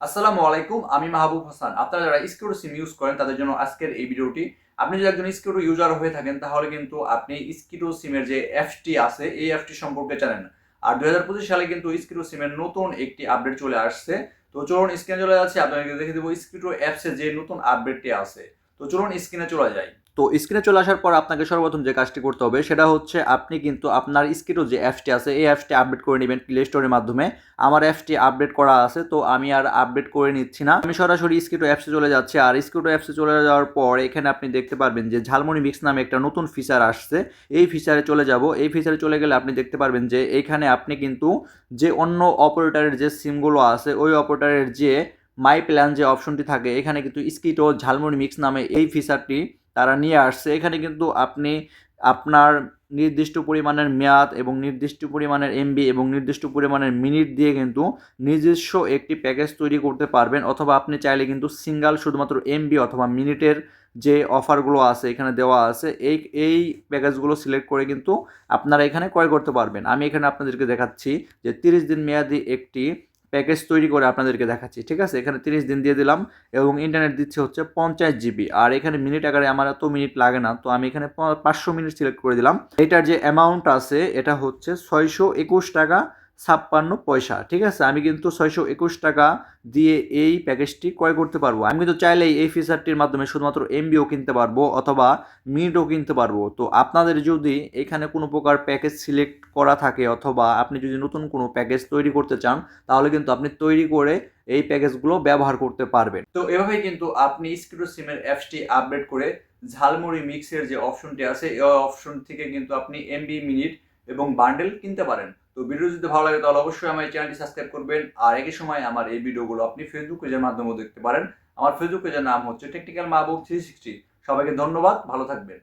আসসালামু আলাইকুম, আমি মাহবুব হাসান। আপনারা যারা স্কিউরো সিম ইউজ করেন, তাদের জন্য আজকের এই ভিডিওটি। আপনি যদি একজন স্কিউরো ইউজার হয়ে থাকেন, তাহলে কিন্তু আপনি স্কিউরো সিমের যে অ্যাপসটি আছে, এই অ্যাপসটি সম্পর্কে জানেন। আর দুই হাজার পঁচিশ সালে কিন্তু স্কিউরো সিমের নতুন একটি আপডেট চলে আসছে। তো চলুন স্ক্রিনে চলে যাচ্ছে আপনাকে দেখে দেবো স্কিউরো অ্যাপসে যে নতুন আপডেটটি আছে। তো চলুন স্ক্রিনে চলে যাই। তো স্ক্রিনে চলে আসার পর আপনাকে সর্বপ্রথম যে কাজটি করতে হবে সেটা হচ্ছে আপনি কিন্তু আপনার স্কিটো যে অ্যাপসটি আছে, এই অ্যাপসটি আপডেট করে নেবেন প্লে স্টোরের মাধ্যমে। আমার অ্যাপসটি আপডেট করা আছে, তো আমি আর আপডেট করে নিচ্ছি না। আমি সরাসরি স্কিটো অ্যাপসে চলে যাচ্ছি, আর স্কিটো অ্যাপসে চলে যাওয়ার পর এখানে আপনি দেখতে পারবেন যে ঝালমুড়ি মিক্স নামে একটা নতুন ফিচার আসছে। এই ফিচারে চলে যাব। এই ফিচারে চলে গেলে আপনি দেখতে পারবেন যে এইখানে আপনি কিন্তু যে অন্য অপারেটরের যে সিমগুলো আছে, ওই অপারেটরের যে মাই প্ল্যান যে অপশনটি থাকে, এখানে কিন্তু স্কিটো ঝালমুড়ি মিক্স নামে এই ফিচারটি তারা নিয়ে আসছে। এখানে কিন্তু আপনি আপনার নির্দিষ্ট পরিমাণের মেয়াদ এবং নির্দিষ্ট পরিমাণের এমবি এবং নির্দিষ্ট পরিমাণের মিনিট দিয়ে কিন্তু নিজস্ব একটি প্যাকেজ তৈরি করতে পারবেন অথবা আপনি চাইলে কিন্তু সিঙ্গাল শুধুমাত্র এমবি অথবা মিনিটের যে অফারগুলো আছে এখানে দেওয়া আছে, এই এই প্যাকেজগুলো সিলেক্ট করে কিন্তু আপনারা এখানে ক্রয় করতে পারবেন। আমি এখানে আপনাদেরকে দেখাচ্ছি যে তিরিশ দিন মেয়াদি একটি প্যাকেজ তৈরি করে আপনাদেরকে দেখাচ্ছি, ঠিক আছে? এখানে তিরিশ দিন দিয়ে দিলাম এবং ইন্টারনেট দিচ্ছে হচ্ছে পঞ্চাশ জিবি আর এখানে মিনিট আকারে আমার এত মিনিট লাগে না, তো আমি এখানে পাঁচশো মিনিট সিলেক্ট করে দিলাম। এটার যে অ্যামাউন্ট আছে, এটা হচ্ছে ছয়শো একুশ টাকা ছাপ্পান্ন পয়সা, ঠিক আছে? আমি কিন্তু ছয়শো একুশ টাকা দিয়ে এই প্যাকেজটি ক্রয় করতে পারব। আমি কিন্তু চাইলেই এই ফিচারটির মাধ্যমে শুধুমাত্র এমবিও কিনতে পারব অথবা মিনিটও কিনতে পারব। তো আপনাদের যদি এখানে কোনো প্রকার প্যাকেজ সিলেক্ট করা থাকে অথবা আপনি যদি নতুন কোনো প্যাকেজ তৈরি করতে চান, তাহলে কিন্তু আপনি তৈরি করে এই প্যাকেজগুলো ব্যবহার করতে পারবেন। তো এভাবেই কিন্তু আপনি স্কিডো সিমের অ্যাপসটি আপডেট করে ঝালমুড়ি মিক্সের যে অপশনটি আছে, এই অপশন থেকে কিন্তু আপনি এমবি মিনিট এবং বান্ডেল কিনতে পারেন। তো ভিডিও যদি ভালো লাগে, তাহলে অবশ্যই আমার এই চ্যানেলটি সাবস্ক্রাইব করবেন। আর একই সময় আমার এই ভিডিওগুলো আপনি ফেসবুক পেজের মাধ্যমেও দেখতে পারেন। আমার ফেসবুক পেজের নাম হচ্ছে টেকনিক্যাল মাহবুব থ্রি সিক্সটি সবাইকে ধন্যবাদ, ভালো থাকবেন।